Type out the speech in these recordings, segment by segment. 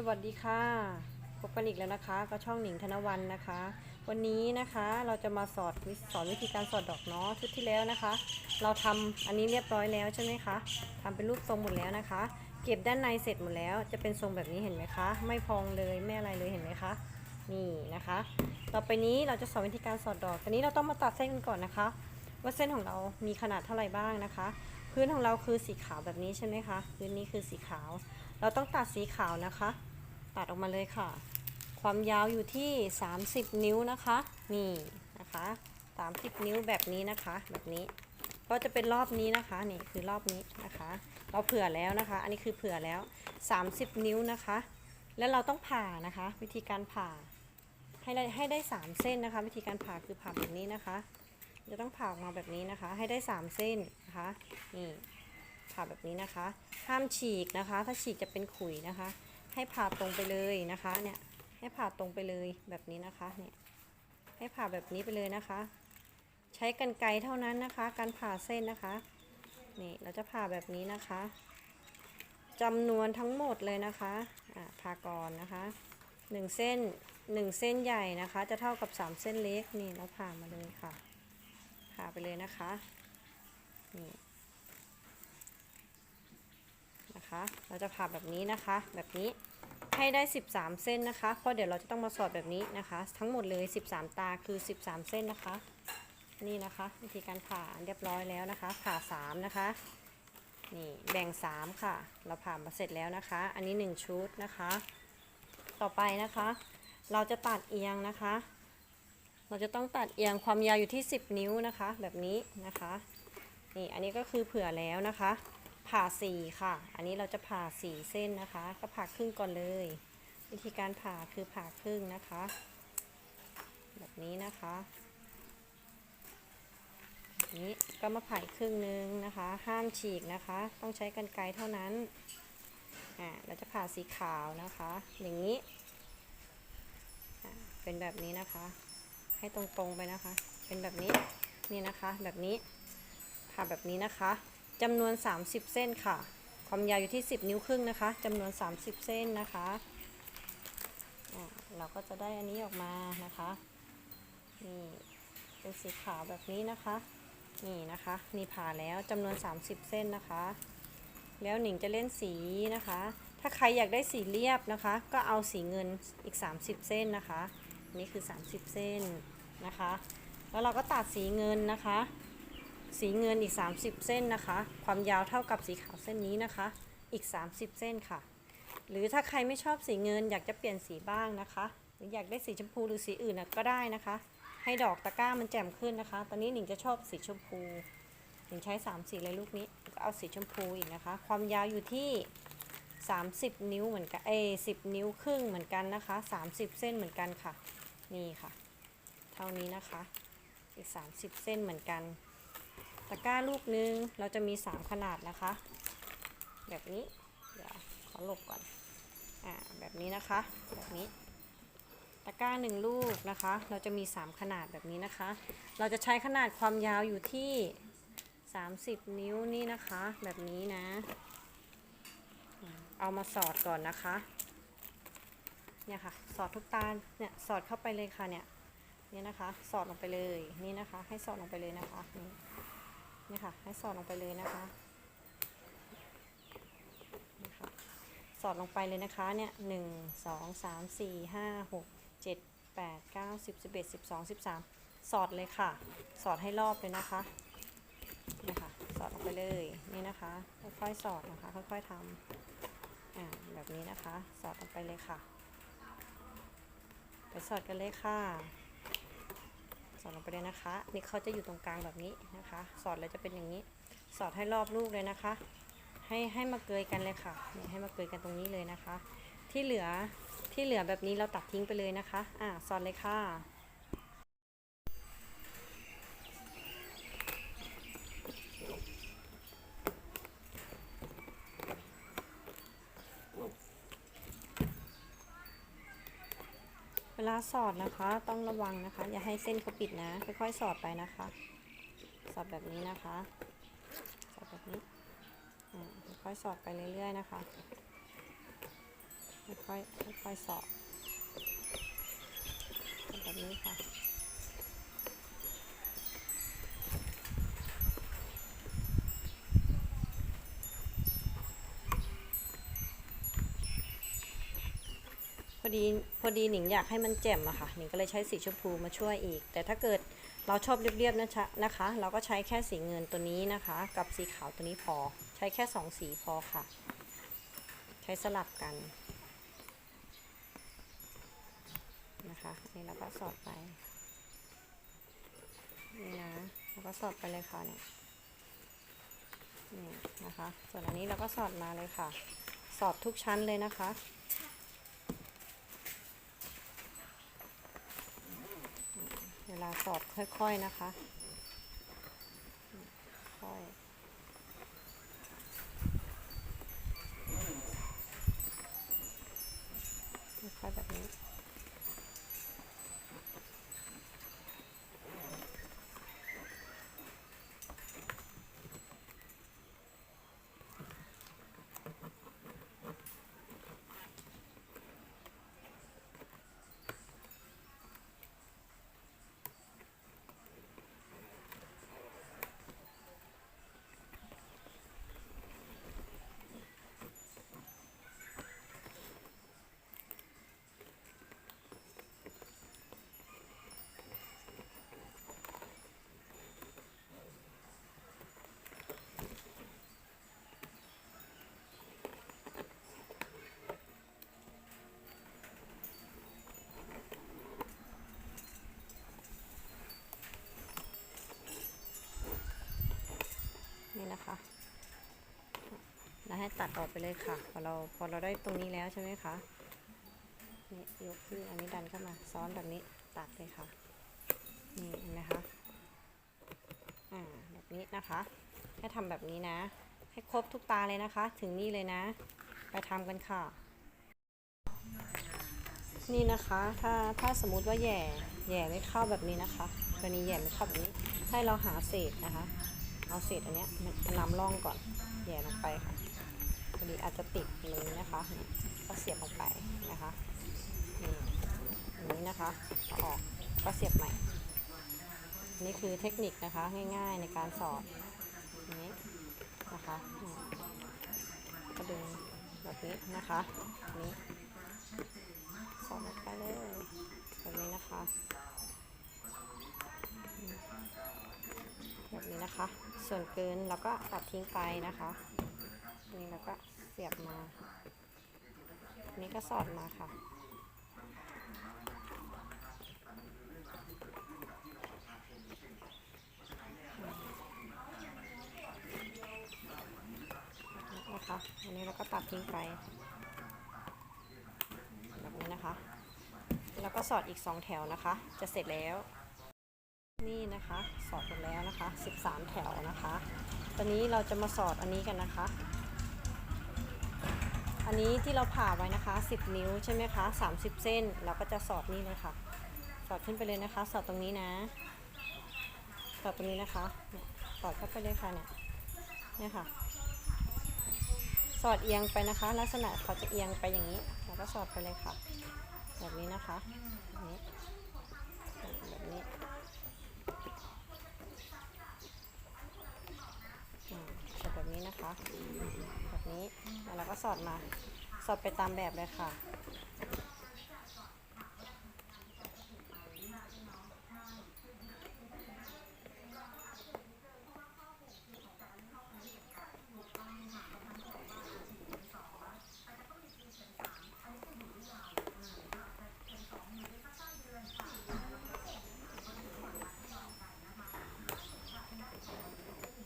สวัสดีค่ะ พบกันอีกแล้วนะคะก็ช่องหนิงธนวันนะคะ วันนี้นะคะเราจะมาสอนวิสอนวิธีการสอดดอกเนาะชุดที่แล้วนะคะ เราทำอันนี้เรียบร้อยแล้วใช่ไหมคะทำเป็นรูปทรงหมดแล้วนะคะ เก็บด้านในเสร็จหมดแล้ว จะเป็นทรงแบบนี้เห็นไหมคะ ไม่พองเลยไม่อะไรเลยเห็นไหมคะนี่นะคะ ต่อไปนี้เราจะสอนวิธีการสอดดอกตอนนี้เราต้องมาตัดเส้นกันก่อนนะคะ ว่าเส้นของเรามีขนาดเท่าไหร่บ้างนะคะ พื้นของเราคือสีขาวแบบนี้ใช่ไหมคะพื้นนี้คือสีขาว เราต้องตัดสีขาวนะคะ ตัดออกมาเลยค่ะ ความยาวอยู่ที่ 30 นิ้วนะคะ นี่นะคะ 30 นิ้วแบบนี้นะคะ แบบนี้ ก็จะเป็นรอบนี้นะคะ นี่คือรอบนี้นะคะ เราเผื่อแล้วนะคะ อันนี้คือเผื่อแล้ว 30 นิ้วนะคะ แล้วเราต้องผ่านะคะ วิธีการผ่าให้ได้ให้ได้ 3 เส้นนะคะ วิธีการผ่าคือผ่าแบบนี้นะคะจะต้องผ่าออกมาแบบนี้นะคะ ให้ได้ 3 เส้นนะคะนี่ผ่าแบบนี้นะคะ ห้ามฉีกนะคะ ถ้าฉีกจะเป็นขุยนะคะ ให้ผ่าตรงไปเลยนะคะเนี่ยให้ผ่าตรงไปเลยแบบนี้นะคะเนี่ยให้ผ่าแบบนี้ไปเลยนะคะ ใช้กรรไกรเท่านั้นนะคะ การผ่าเส้นนะคะนี่เราจะผ่าแบบนี้นะคะจำนวนทั้งหมดเลยนะคะอ่าผ่าก่อนนะคะหนึ่งเส้นหนึ่งเส้นใหญ่นะคะ จะเท่ากับสามเส้นเล็กนี่เราผ่ามาเลยค่ะผ่าไปเลยนะคะนี่ นะคะ เราจะผ่าแบบนี้นะคะ แบบนี้ให้ได้ 13 เส้นนะคะ เพราะเดี๋ยวเราจะต้องมาสอดแบบนี้นะคะ ทั้งหมดเลย 13 ตาคือ 13 เส้นนะคะ นี่นะคะ วิธีการผ่าเรียบร้อยแล้วนะคะ ผ่า 3 นะคะ นี่แบ่ง 3 ค่ะ เราผ่ามาเสร็จแล้วนะคะ อันนี้ 1 ชุดนะคะ ต่อไปนะคะ เราจะตัดเอียงนะคะ เราจะต้องตัดเอียงความยาวอยู่ที่ 10 นิ้วนะคะ แบบนี้นะคะ นี่อันนี้ก็คือเผื่อแล้วนะคะ ผ่าสี่ค่ะ อันนี้เราจะผ่าสี่เส้นนะคะ ก็ผ่าครึ่งก่อนเลย วิธีการผ่าคือผ่าครึ่งนะคะ แบบนี้นะคะนี้ก็มาผ่าครึ่งนึงนะคะ ห้ามฉีกนะคะ ต้องใช้กรรไกรเท่านั้นอ่าเราจะผ่าสีขาวนะคะ อย่างนี้เป็นแบบนี้นะคะ ให้ตรงๆไปนะคะ เป็นแบบนี้นี่นะคะ แบบนี้ผ่าแบบนี้นะคะ จำนวน 30 เส้นค่ะ ความยาวอยู่ที่ 10 นิ้วครึ่งนะคะจำนวน 30 เส้นนะคะเราก็จะได้อันนี้ออกมานะคะนี่เป็นสีขาวแบบนี้นะคะ นี่นะคะนี่ผ่าแล้วจำนวน 30 เส้นนะคะ แล้วหนิงจะเล่นสีนะคะ ถ้าใครอยากได้สีเรียบนะคะ ก็เอาสีเงินอีก 30 เส้นนะคะนี่คือ 30 เส้นนะคะ แล้วเราก็ตัดสีเงินนะคะ สีเงินอีก 30 เส้นนะคะ ความยาวเท่ากับสีขาวเส้นนี้นะคะ อีก 30 เส้นค่ะ หรือถ้าใครไม่ชอบสีเงินอยากจะเปลี่ยนสีบ้างนะคะ หรืออยากได้สีชมพูหรือสีอื่นนะก็ได้นะคะ ให้ดอกตะกร้ามันแจ่มขึ้นนะคะ ตอนนี้หนิงจะชอบสีชมพูหนิงใช้ 3 สีเลยลูกนี้ก็เอาสีชมพูอีกนะคะ ความยาวอยู่ที่ 30 นิ้วเหมือนกันเอ้10นิ้วครึ่งเหมือนกันนะคะ 30 เส้นเหมือนกันค่ะ นี่ค่ะ เท่านี้นะคะ อีก 30 เส้นเหมือนกัน ตะกร้าลูกนึงเราจะมี 3 ขนาดนะคะ แบบนี้ เดี๋ยวขอหลบก่อน อ่า แบบนี้นะคะ แบบนี้ ตะกร้าหนึ่งลูกนะคะ เราจะมี 3 ขนาดแบบนี้นะคะ เราจะใช้ขนาดความยาวอยู่ที่ 30 นิ้วนี่นะคะ แบบนี้นะ เอามาสอดก่อนนะคะ เนี่ยค่ะ สอดทุกตาเนี่ย สอดเข้าไปเลยค่ะเนี่ยเนี่ยนะคะ สอดลงไปเลย นี่นะคะ ให้สอดลงไปเลยนะคะนี่ นี่ค่ะ ให้สอดลงไปเลยนะคะนี่ค่ะสอดลงไปเลยนะคะ เนี่ยหนึ่งสองสามสี่ห้าหกเจ็ดแปดเก้าสิบสิบเอ็ดสิบสองสิบสามสอดเลยค่ะ สอดให้รอบเลยนะคะนี่ค่ะ สอดลงไปเลย นี่นะคะ ค่อยๆสอดนะคะ ค่อยๆทำอ่าแบบนี้นะคะ สอดลงไปเลยค่ะ ไปสอดกันเลยค่ะ อดลงไปเลยนะคะ นี่เขาจะอยู่ตรงกลางแบบนี้นะคะ สอดแล้วจะเป็นอย่างนี้ สอดให้รอบลูกเลยนะคะ ให้ให้มาเกยกันเลยค่ะนี่ให้มาเกยกันตรงนี้เลยนะคะ ที่เหลือที่เหลือแบบนี้เราตัดทิ้งไปเลยนะคะ อ่าสอดเลยค่ะ เวลาสอดนะคะต้องระวังนะคะ อย่าให้เส้นเขาปิดนะค่อยๆสอดไปนะคะ สอดแบบนี้นะคะ สอดแบบนี้ค่อยๆสอดไปเรื่อยๆนะคะค่อยๆค่อยๆสอดแบบนี้ค่ะ อดีพอดีหนิงอยากให้มันแจ่มอะค่ะหนิงก็เลยใช้สีชมพูมาช่วยอีก แต่ถ้าเกิดเราชอบเรียบๆนะชะนะคะ เราก็ใช้แค่สีเงินตัวนี้นะคะ กับสีขาวตัวนี้พอ ใช้แค่สองสีพอค่ะ ใช้สลับกันนะคะนี่เราก็สอดไปนี่นะเราก็สอดไปเลยค่ะเนี่ยนี่นะคะ ส่วนอันนี้เราก็สอดมาเลยค่ะ สอดทุกชั้นเลยนะคะ เวลาสอดค่อยๆนะคะ ค่อยค่อยแบบนี้ เลยค่ะ พอเราพอเราได้ตรงนี้แล้วใช่ไหมคะนี่ยกขึ้นอันนี้ดันเข้ามาซ้อนแบบนี้ตัดเลยค่ะ นี่เห็นไหมคะอ่าแบบนี้นะคะให้ทำแบบนี้นะ ให้ครบทุกตาเลยนะคะ ถึงนี่เลยนะ ไปทำกันค่ะ นี่นะคะถ้าถ้าสมมุติว่าแย่แย่ไม่เข้าแบบนี้นะคะกรณีแย่ไม่เข้าแบบนี้ให้เราหาเศษนะคะ เอาเศษอันเนี้ยมันนำร่องก่อนแย่ลงไปค่ะ พออาจจะติดมือนะคะก็เสียบลงไปนะคะนี่อย่างนี้นะคะอออกก็เสียบใหม่ นี่คือเทคนิคนะคะง่ายๆในการสอดนี้นะคะก็ดึงแบบนี้นะคะนี้สอดไปเลยแบบนี้นะคะแบบนี้นะคะ ส่วนเกินเราก็ตัดทิ้งไปนะคะ นี่เราก็ สียบมาอันนี้ก็สอดมาค่ะ นะคะ อันนี้เราก็ตัดทิ้งไป แบบนี้นะคะ แล้วก็สอดอีก 2 แถวนะคะ จะเสร็จแล้ว นี่นะคะ สอดหมดแล้วนะคะ 13 แถวนะคะ ตอนนี้เราจะมาสอดอันนี้กันนะคะ อันนี้ที่เราผ่าไว้นะคะ 10 นิ้วใช่ไหมคะ30 เส้น เราก็จะสอดนี่เลยค่ะ สอดขึ้นไปเลยนะคะ สอดตรงนี้นะ สอดตรงนี้นะคะ สอดเข้าไปเลยค่ะเนี่ยเนี่ยค่ะ สอดเอียงไปนะคะ ลักษณะเขาจะเอียงไปอย่างนี้ แล้วก็สอดไปเลยค่ะ แบบนี้นะคะแบบนี้แบบนี้แบบนี้นะคะ นี้แล้วเราก็สอดมา สอดไปตามแบบเลยค่ะ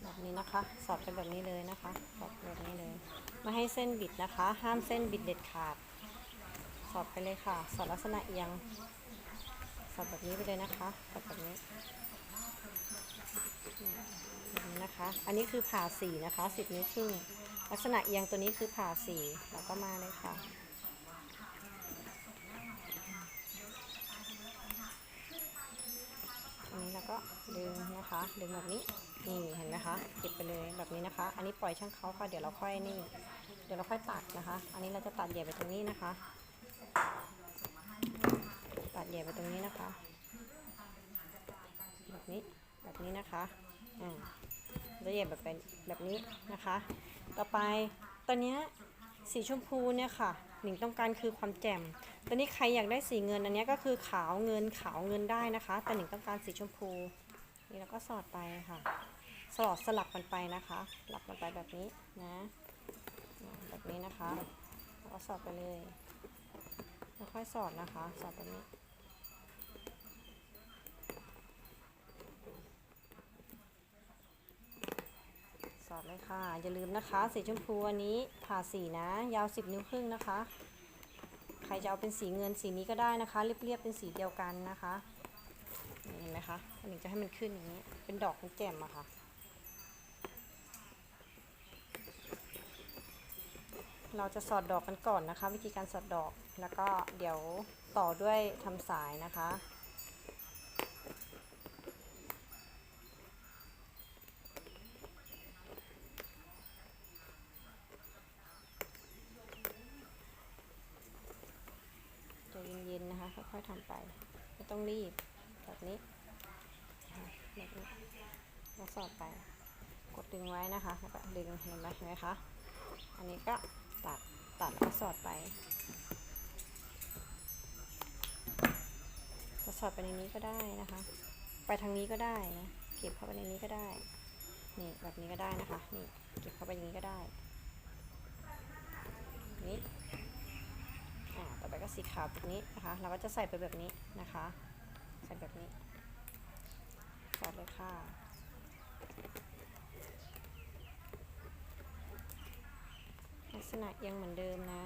แบบนี้นะคะ สอดไปแบบนี้เลยนะคะ สอดแบบนี้เลย ไม่ให้ เส้นบิดนะคะ ห้ามเส้นบิดเด็ดขาด สอดไปเลยค่ะ สอดลักษณะเอียง สอดแบบนี้ไปเลยนะคะสอดแบบนี้แบบนี้นะคะ อันนี้คือผ่าสีนะคะสิบนิ้วครึ่ง ลักษณะเอียงตัวนี้คือผ่าสีแล้วก็มาเลยค่ะอันนี้เราก็ดึงนะคะ ดึงแบบนี้ นี่เห็นไหมคะ เก็บไปเลยแบบนี้นะคะ อันนี้ปล่อยช่างเขาค่ะ เดี๋ยวเราค่อยนี่ ดี๋ยวเราค่อยตัดนะคะ อันนี้เราจะตัดเหยียบไปตรงนี้นะคะ ตัดแหย่ไปตรงนี้นะคะ แบบนี้ แบบนี้นะคะ อ่าแล้วแหย่แบบเป็นแบบนี้นะคะ ต่อไปตอนนี้สีชมพูเนี่ยค่ะ หนิงต้องการคือความแจ่ม ตอนนี้ใครอยากได้สีเงินอันนี้ก็คือขาวเงินขาวเงินได้นะคะ แต่หนิงต้องการสีชมพู นี่เราก็สอดไปค่ะ สอดสลับกันไปนะคะ สลับกันไปแบบนี้นะ แบบนี้นะคะแล้วก็สอดไปเลยค่อยๆสอดนะคะ สอดแบบนี้ สอดเลยค่ะ อย่าลืมนะคะสีชมพูอันนี้ผ่าสีนะ ยาว 10 นิ้วครึ่งนะคะ ใครจะเอาเป็นสีเงินสีนี้ก็ได้นะคะ เรียบๆเป็นสีเดียวกันนะคะนี่เห็นไหมคะอันนี้จะให้มันขึ้นอย่างนี้ เป็นดอกเป็นแจ่มอะค่ะ เราจะสอดดอกกันก่อนนะคะ วิธีการสอดดอกแล้วก็เดี๋ยวต่อด้วยทำสายนะคะใจเย็นๆนะคะ ค่อยๆทำไป ไม่ต้องรีบแบบนี้แบบนี้แล้วสอดไป กดดึงไว้นะคะแล้วก็ดึงเห็นไหมเห็นไหมคะ อันนี้ก็ ตัดแล้วก็สอดไปจะสอดไปในนี้ก็ได้นะคะ ไปทางนี้ก็ได้นะ เก็บเข้าไปในนี้ก็ได้ นี่แบบนี้ก็ได้นะคะ นี่เก็บเข้าไปอย่างนี้ก็ได้ นี่ อ่า ต่อไปก็สีขาวแบบนี้นะคะ เราก็จะใส่ไปแบบนี้นะคะ ใส่แบบนี้ สอดเลยค่ะ ลัก ษณะยังเหมือนเดิมนะ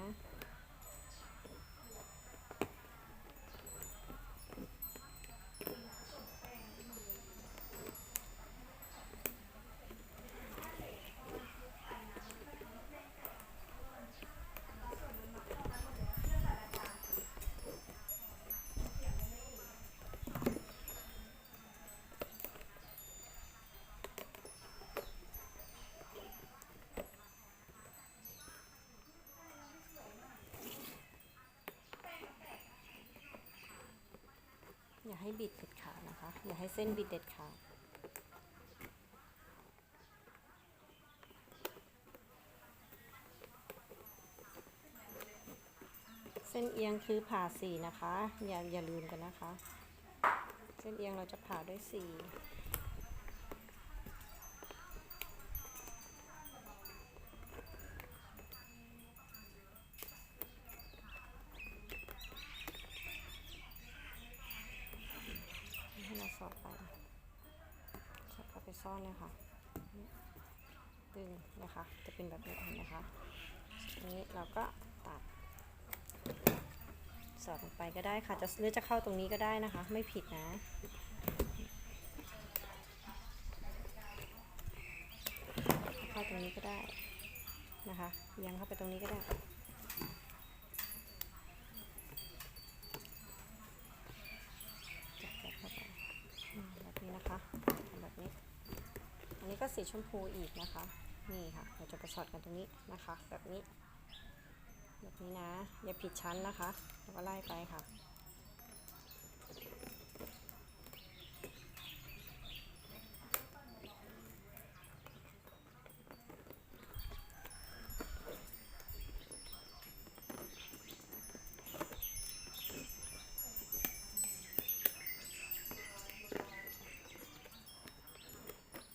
าให้บิดเด็ดขาดนะคะ อย่าให้เส้นบิดเด็ดขาดเส้นเอียงคือผ่าสี่นะคะ อย่าอย่าลืมกันนะคะ เส้นเอียงเราจะผ่าด้วยสี่ ซ่อนเลยค่ะดึงนะคะ จะเป็นแบบนี้เห็นไหมคะนี้เราก็ตัด สอดลงไปก็ได้ค่ะ จะหรือจะเข้าตรงนี้ก็ได้นะคะ ไม่ผิดนะเข้าตรงนี้ก็ได้นะคะเอียังเข้าไปตรงนี้ก็ได้ จับจับเข้าไปอืมแบบนี้นะคะทำแบบนี้ อันนี้ก็ สีชมพูอีกนะคะ นี่ค่ะ เราจะไปสอดกันตรงนี้นะคะ แบบนี้ แบบนี้นะ อย่าผิดชั้นนะคะ แล้วก็ไล่ไปค่ะ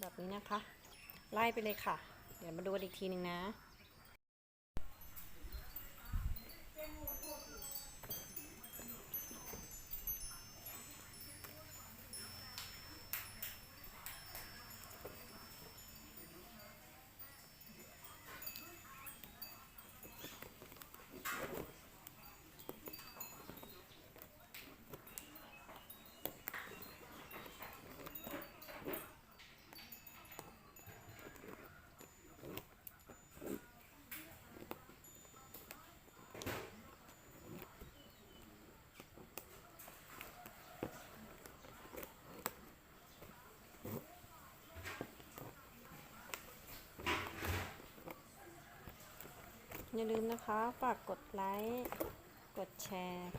แบบนี้นะคะ ไล่ไปเลยค่ะ เดี๋ยวมาดูกันอีกทีหนึ่งนะ อย่าลืมนะคะ ฝากกดไลค์ กดแชร์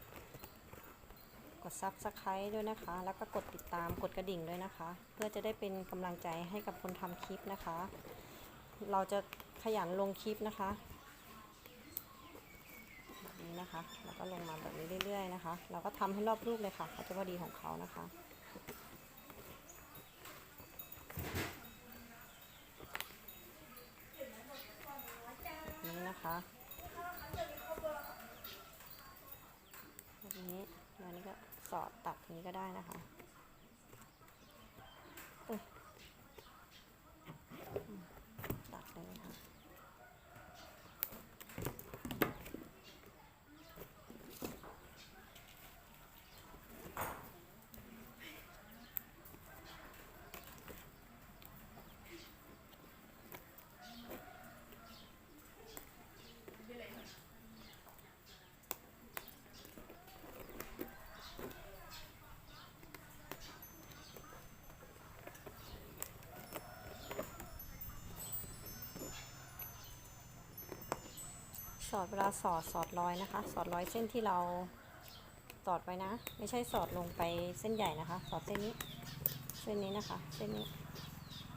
กด Subscribe ด้วยนะคะ แล้วก็กดติดตาม กดกระดิ่งด้วยนะคะ เพื่อจะได้เป็นกำลังใจให้กับคนทำคลิปนะคะ เราจะขยันลงคลิปนะคะแบบนี้นะคะ แล้วก็ลงมาแบบนี้เรื่อยๆนะคะ เราก็ทำให้รอบรูปเลยค่ะเขาจะพอดีของเขานะคะ นี้นะคะแบบนี้แล้วนี่ก็สอดตัดอย่างนี้ก็ได้นะคะเอ้ยอืมตัดเลยค่ะ สอดเวลาสอดสอดรอยนะคะ สอดรอยเส้นที่เราสอดไปนะ ไม่ใช่สอดลงไปเส้นใหญ่นะคะ สอดเส้นนี้ เส้นนี้นะคะ เส้นนี้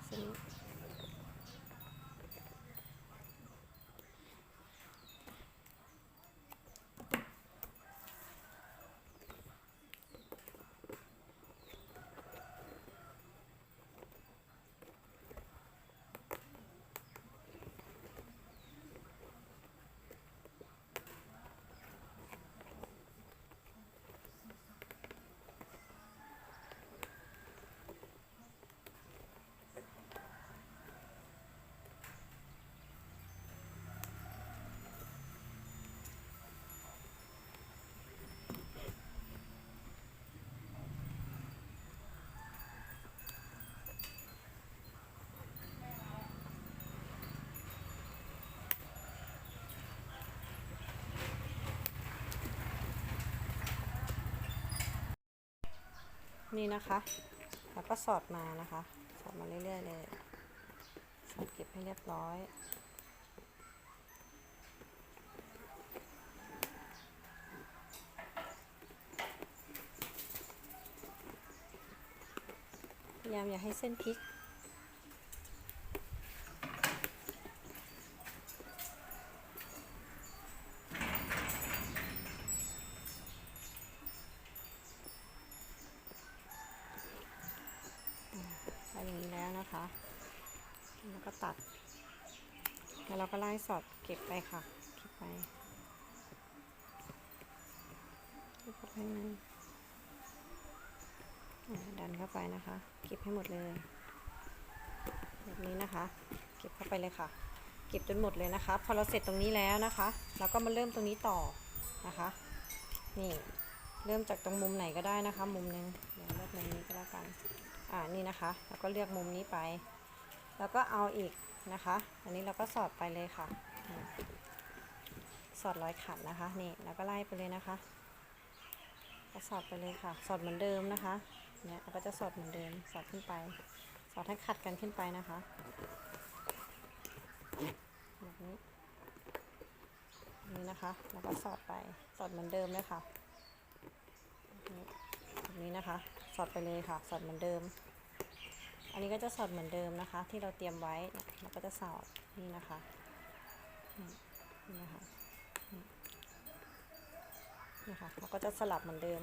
เส้นนี้ นี่นะคะ แล้วก็สอดมานะคะ สอดมาเรื่อยๆเลยสอดเก็บให้เรียบร้อยพยายามอย่าให้เส้นพลิก ได้อย่าง นี้แล้วนะคะแล้วก็ตัด แล้วเราก็ไล่สอดเก็บไปค่ะเก็บไปเก็บเข้าไปข้างในดันเข้าไปนะคะ เก็บให้หมดเลย แบบนี้นะคะ เก็บเข้าไปเลยค่ะ เก็บจนหมดเลยนะคะ พอเราเสร็จตรงนี้แล้วนะคะ เราก็มาเริ่มตรงนี้ต่อนะคะ นี่ เริ่มจากตรงมุมไหนก็ได้นะคะ มุมหนึงเดี๋ยวเลือกมุมนี้ก็แล้วกัน อ่านี่นะคะแล้วก็เลือกมุมนี้ไป แล้วก็เอาอีกนะคะ อันนี้เราก็สอดไปเลยค่ะ สอดรอยขัดนะคะนี่แล้วก็ไล่ไปเลยนะคะก็สอดไปเลยค่ะ สอดเหมือนเดิมนะคะเนี่ยเราก็จะสอดเหมือนเดิมสอดขึ้นไป สอดให้ขัดกันขึ้นไปนะคะแบบนี้นี่นะคะแล้วก็สอดไปสอดเหมือนเดิมเลยค่ะนี้แบบนี้นะคะ สอดไปเลยค่ะ สอดเหมือนเดิม อันนี้ก็จะสอดเหมือนเดิมนะคะ ที่เราเตรียมไว้เราก็จะสอดนี่นะคะนี่นะคะนี่ค่ะเราก็จะสลับเหมือนเดิม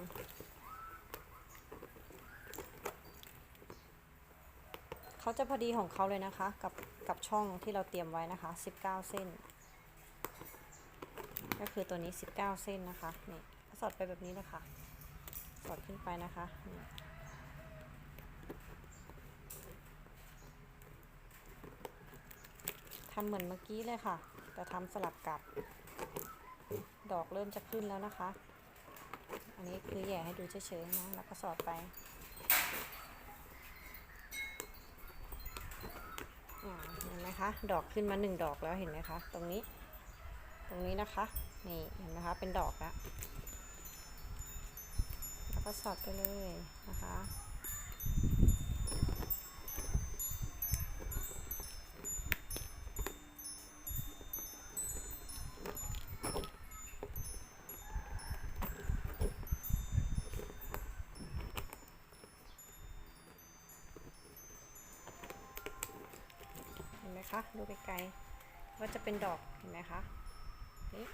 เขาจะพอดีของเขาเลยนะคะ กับกับช่องที่เราเตรียมไว้นะคะ 19 เส้น ก็คือตัวนี้ 19 เส้นนะคะนี่สอดไปแบบนี้เลยค่ะ สอดขึ้นไปนะคะทำเหมือนเมื่อกี้เลยค่ะ แต่ทำสลับกับ ดอกเริ่มจะขึ้นแล้วนะคะ อันนี้คือแหย่ให้ดูเฉยๆนะ แล้วก็สอดไปเห็นไหมคะ ดอกขึ้นมาหนึ่งดอกแล้วเห็นไหมคะ ตรงนี้ ตรงนี้นะคะ นี่ เห็นไหมคะ เป็นดอกล้วแล้ว ก็สอดไปเลยนะคะเห็นไหมคะ ดูไปไกลว่าจะเป็นดอก เห็นไหมคะนี่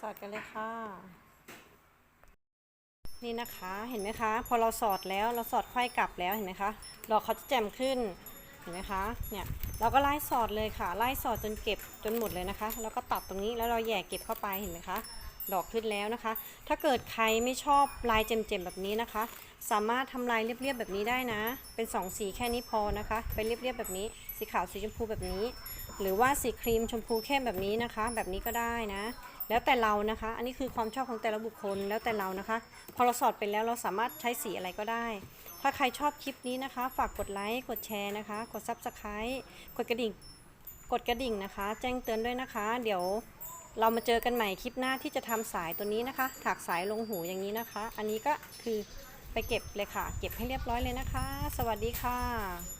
สอดกันเลยค่ะ นี่นะคะเห็นไหมคะ พอเราสอดแล้วเราสอดไขว้กลับแล้วเห็นไหมคะดอกเขาจะแจ่มขึ้นเห็นไหมคะเนี่ยเราก็ไล่สอดเลยค่ะ ไล่สอดจนเก็บจนหมดเลยนะคะ แล้วก็ตัดตรงนี้แล้วเราแหย่เก็บเข้าไปเห็นไหมคะดอกขึ้นแล้วนะคะ ถ้าเกิดใครไม่ชอบลายเจ็มๆแบบนี้นะคะ สามารถทำลายเรียบๆแบบนี้ได้นะ เป็นสองสีแค่นี้พอนะคะ เป็นเรียบๆแบบนี้ สีขาวสีชมพูแบบนี้ หรือว่าสีครีมชมพูเข้มแบบนี้นะคะ แบบนี้ก็ได้นะ แล้วแต่เรานะคะ อันนี้คือความชอบของแต่ละบุคคลแล้วแต่เรานะคะ พอเราสอดไปแล้วเราสามารถใช้สีอะไรก็ได้ ถ้าใครชอบคลิปนี้นะคะ ฝากกดไลค์กดแชร์นะคะ กด Subscribe กดกระดิ่ง กดกระดิ่งนะคะ แจ้งเตือนด้วยนะคะ เดี๋ยวเรามาเจอกันใหม่คลิปหน้าที่จะทำสายตัวนี้นะคะ ถากสายลงหูอย่างนี้นะคะ อันนี้ก็คือไปเก็บเลยค่ะ เก็บให้เรียบร้อยเลยนะคะ สวัสดีค่ะ